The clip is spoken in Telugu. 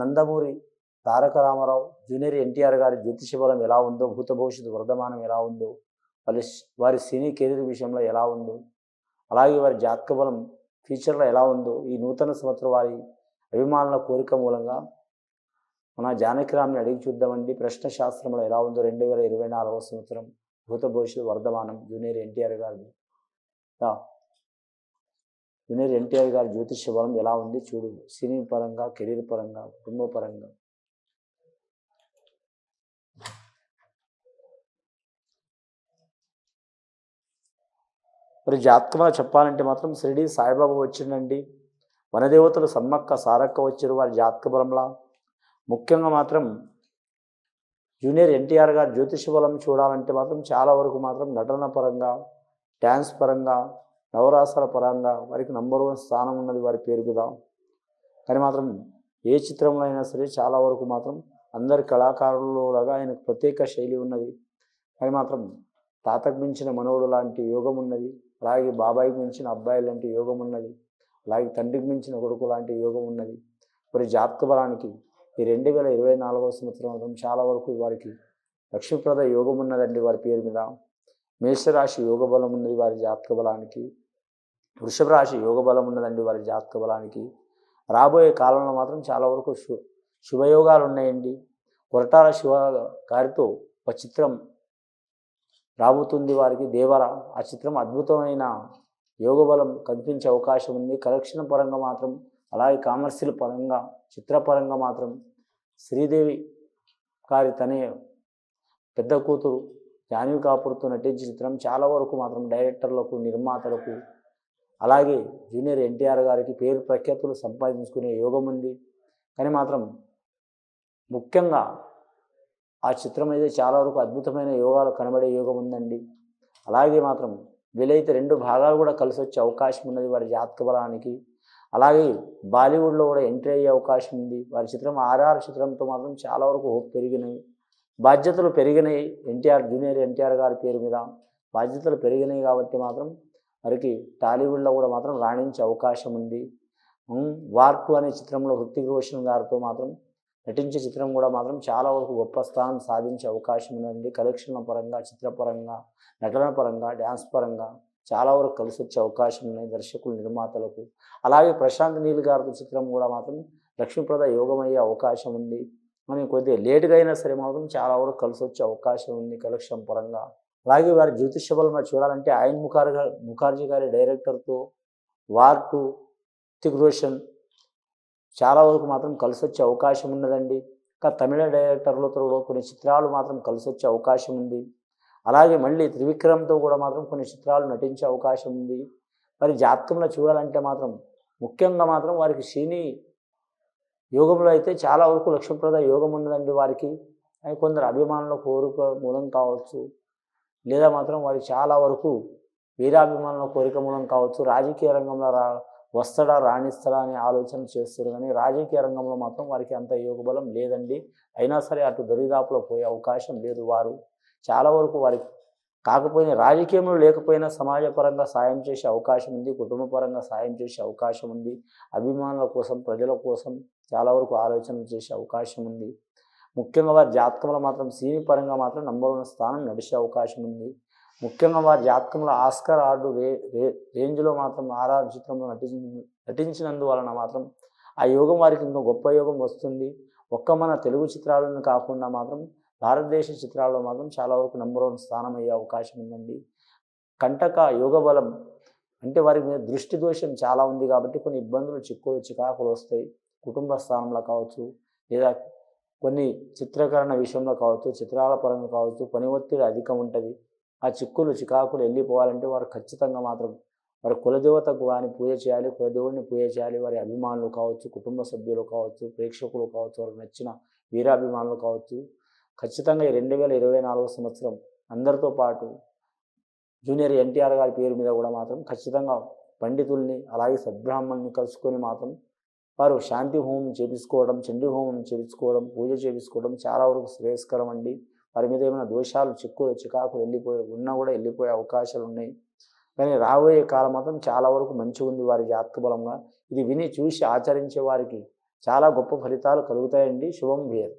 నందమూరి తారక రామారావు జూనియర్ ఎన్టీఆర్ గారి జ్యోతిష బలం ఎలా ఉందో భూత భవిష్యత్తు వర్ధమానం ఎలా ఉందో వాళ్ళ వారి సినీ కెరీర్ విషయంలో ఎలా ఉందో అలాగే వారి జాతక బలం ఫ్యూచర్లో ఎలా ఉందో ఈ నూతన సంవత్సరం వారి అభిమానుల కోరిక మూలంగా మన జానకిరామ్ని అడిగి చూద్దామండి. ప్రశ్న శాస్త్రంలో ఎలా ఉందో రెండు వేల ఇరవై నాలుగవ సంవత్సరం భూత భవిష్యత్తు వర్ధమానం జూనియర్ ఎన్టీఆర్ గారిది. జూనియర్ ఎన్టీఆర్ గారి జ్యోతిష బలం ఎలా ఉంది చూడు. సినీ పరంగా కెరీర్ పరంగా కుటుంబ పరంగా. మరి జాతకంలో చెప్పాలంటే మాత్రం షిరిడి సాయిబాబా వచ్చిండండి. వనదేవతలు సమ్మక్క సారక్క వచ్చారు వారి జాతక బలంలా. ముఖ్యంగా మాత్రం జూనియర్ ఎన్టీఆర్ గారు జ్యోతిష బలం చూడాలంటే మాత్రం చాలా వరకు మాత్రం నటన పరంగా డ్యాన్స్ పరంగా నవరాసాల పరంగా వారికి నంబర్ వన్ స్థానం ఉన్నది వారి పేరు మీద. కానీ మాత్రం ఏ చిత్రంలో అయినా సరే చాలా వరకు మాత్రం అందరి కళాకారులలాగా ఆయనకు ప్రత్యేక శైలి ఉన్నది. కానీ మాత్రం తాతకు మించిన మనవడు లాంటి యోగం ఉన్నది. అలాగే బాబాయికి మించిన అబ్బాయి లాంటి యోగం ఉన్నది. అలాగే తండ్రికి మించిన కొడుకు లాంటి యోగం ఉన్నది. మరి జాతక బలానికి ఈ రెండు వేల ఇరవై నాలుగవ సంవత్సరం మాత్రం చాలా వరకు వారికి లక్ష్మీప్రద యోగం ఉన్నదండి వారి పేరు మీద. మేషరాశి యోగ బలం ఉన్నది వారి జాతక బలానికి. వృషభ రాశి యోగ బలం ఉన్నదండి వారి జాతక బలానికి. రాబోయే కాలంలో మాత్రం చాలా వరకు శు శుభయోగాలు ఉన్నాయండి. కొరటాల శివ గారితో ఒక చిత్రం రాబోతుంది వారికి. దేవర ఆ చిత్రం అద్భుతమైన యోగ బలం కనిపించే అవకాశం ఉంది. కలెక్షన్ పరంగా మాత్రం అలాగే కామర్షియల్ పరంగా చిత్రపరంగా మాత్రం శ్రీదేవి గారి తనే పెద్ద కూతురు జాన్వీ కాపూర్తో నటించిన చిత్రం చాలా వరకు మాత్రం డైరెక్టర్లకు నిర్మాతలకు అలాగే జూనియర్ ఎన్టీఆర్ గారికి పేరు ప్రఖ్యాతులు సంపాదించుకునే యోగం ఉంది. కానీ మాత్రం ముఖ్యంగా ఆ చిత్రం అయితే చాలా వరకు అద్భుతమైన యోగాలు కనబడే యోగం ఉందండి. అలాగే మాత్రం వీలైతే రెండు భాగాలు కూడా కలిసి వచ్చే అవకాశం ఉన్నది వారి జాతక బలానికి. అలాగే బాలీవుడ్లో కూడా ఎంట్రీ అయ్యే అవకాశం ఉంది. వారి చిత్రం ఆర్ఆర్ చిత్రంతో మాత్రం చాలా వరకు హోప్ పెరిగినవి. బాధ్యతలు పెరిగినాయి. ఎన్టీఆర్ జూనియర్ ఎన్టీఆర్ గారి పేరు మీద బాధ్యతలు పెరిగినాయి కాబట్టి మాత్రం వారికి టాలీవుడ్లో కూడా మాత్రం రాణించే అవకాశం ఉంది. ఉమ్, వార్ టూ అనే చిత్రంలో హృతిక్ రోషన్ గారితో మాత్రం నటించే చిత్రం కూడా మాత్రం చాలా వరకు గొప్ప స్థానం సాధించే అవకాశం ఉందండి. కలెక్షన్ల పరంగా చిత్రపరంగా నటన పరంగా డ్యాన్స్ పరంగా చాలా వరకు కలిసి వచ్చే అవకాశం ఉన్నాయి దర్శకులు నిర్మాతలకు. అలాగే ప్రశాంత్ నీల్ గారి చిత్రం కూడా మాత్రం లక్ష్మీప్రద యోగమయ్యే అవకాశం ఉంది. మనం కొద్దిగా లేటుగా అయినా సరే మాత్రం చాలా వరకు కలిసి వచ్చే అవకాశం ఉంది కలెక్షన్ పరంగా. అలాగే వారి జ్యోతిష బలం చూడాలంటే ఆయన ముఖార్ ముఖార్జీ గారి డైరెక్టర్తో వార్ టు తిక్ రోషన్ చాలా వరకు మాత్రం కలిసి వచ్చే అవకాశం ఉన్నదండి. ఇంకా తమిళ డైరెక్టర్లతో కూడా కొన్ని చిత్రాలు మాత్రం కలిసి వచ్చే అవకాశం ఉంది. అలాగే మళ్ళీ త్రివిక్రమ్తో కూడా మాత్రం కొన్ని చిత్రాలు నటించే అవకాశం ఉంది. మరి జాతకంలో చూడాలంటే మాత్రం ముఖ్యంగా మాత్రం వారికి శని యోగంలో అయితే చాలా వరకు లక్ష్మీప్రద యోగం ఉన్నదండి వారికి. అని కొందరు అభిమానుల కోరిక మూలం కావచ్చు లేదా మాత్రం వారి చాలా వరకు వీరాభిమానుల కోరిక మూలం కావచ్చు. రాజకీయ రంగంలో రా వస్తాడా రాణిస్తాడా అనే ఆలోచన చేస్తారు. కానీ రాజకీయ రంగంలో మాత్రం వారికి అంత యోగబలం లేదండి. అయినా సరే అటు దరిదాపులో పోయే అవకాశం లేదు వారు. చాలా వరకు వారికి కాకపోయినా రాజకీయంలో లేకపోయినా సమాజపరంగా సాయం చేసే అవకాశం ఉంది కుటుంబపరంగా సాయం చేసే అవకాశం ఉంది. అభిమానుల కోసం ప్రజల కోసం చాలా వరకు ఆలోచన చేసే అవకాశం ఉంది. ముఖ్యంగా వారి జాతకంలో మాత్రం సినీ పరంగా మాత్రం నంబర్ వన్ స్థానం నడిచే అవకాశం ఉంది. ముఖ్యంగా వారి జాతకంలో ఆస్కర్ ఆర్డు రే రే రేంజ్లో మాత్రం ఆర్ఆర్ చిత్రంలో నటించి నటించినందువలన మాత్రం ఆ యోగం వారికి ఇంకో గొప్ప యోగం వస్తుంది. ఒక్క మన తెలుగు చిత్రాలను కాకుండా మాత్రం భారతదేశ చిత్రాల్లో మాత్రం చాలా వరకు నంబర్ వన్ స్థానం అయ్యే అవకాశం ఉందండి. కంటక యోగ బలం అంటే వారి మీద దృష్టి దోషం చాలా ఉంది కాబట్టి కొన్ని ఇబ్బందులు చిక్కు చికాకులు వస్తాయి. కుటుంబ స్థానంలో కావచ్చు లేదా కొన్ని చిత్రీకరణ విషయంలో కావచ్చు చిత్రాల పరంగా కావచ్చు పని ఒత్తిడి అధికం ఉంటుంది. ఆ చిక్కులు చికాకులు వెళ్ళిపోవాలంటే వారు ఖచ్చితంగా మాత్రం వారి కులదేవతకు వారిని పూజ చేయాలి కులదేవుడిని పూజ చేయాలి. వారి అభిమానులు కావచ్చు కుటుంబ సభ్యులు కావచ్చు ప్రేక్షకులు కావచ్చు వారికి నచ్చిన వీరాభిమానులు కావచ్చు. ఖచ్చితంగా ఈ రెండు వేల ఇరవై నాలుగో సంవత్సరం అందరితో పాటు జూనియర్ ఎన్టీఆర్ గారి పేరు మీద కూడా మాత్రం ఖచ్చితంగా పండితుల్ని అలాగే సద్బ్రాహ్మణ్ని కలుసుకొని మాత్రం వారు శాంతి హోమం చేపించుకోవడం చండీ హోమం చేపించుకోవడం పూజ చేపించుకోవడం చాలా వరకు శ్రేయస్కరం అండి. వారి మీద ఏమైనా దోషాలు చిక్కులు చికాకులు వెళ్ళిపోయి ఉన్నా కూడా వెళ్ళిపోయే అవకాశాలు ఉన్నాయి. కానీ రాబోయే కాలం మాత్రం చాలా వరకు మంచిగా ఉంది వారి జాతక బలంగా. ఇది విని చూసి ఆచరించే వారికి చాలా గొప్ప ఫలితాలు కలుగుతాయండి. శుభం వేరు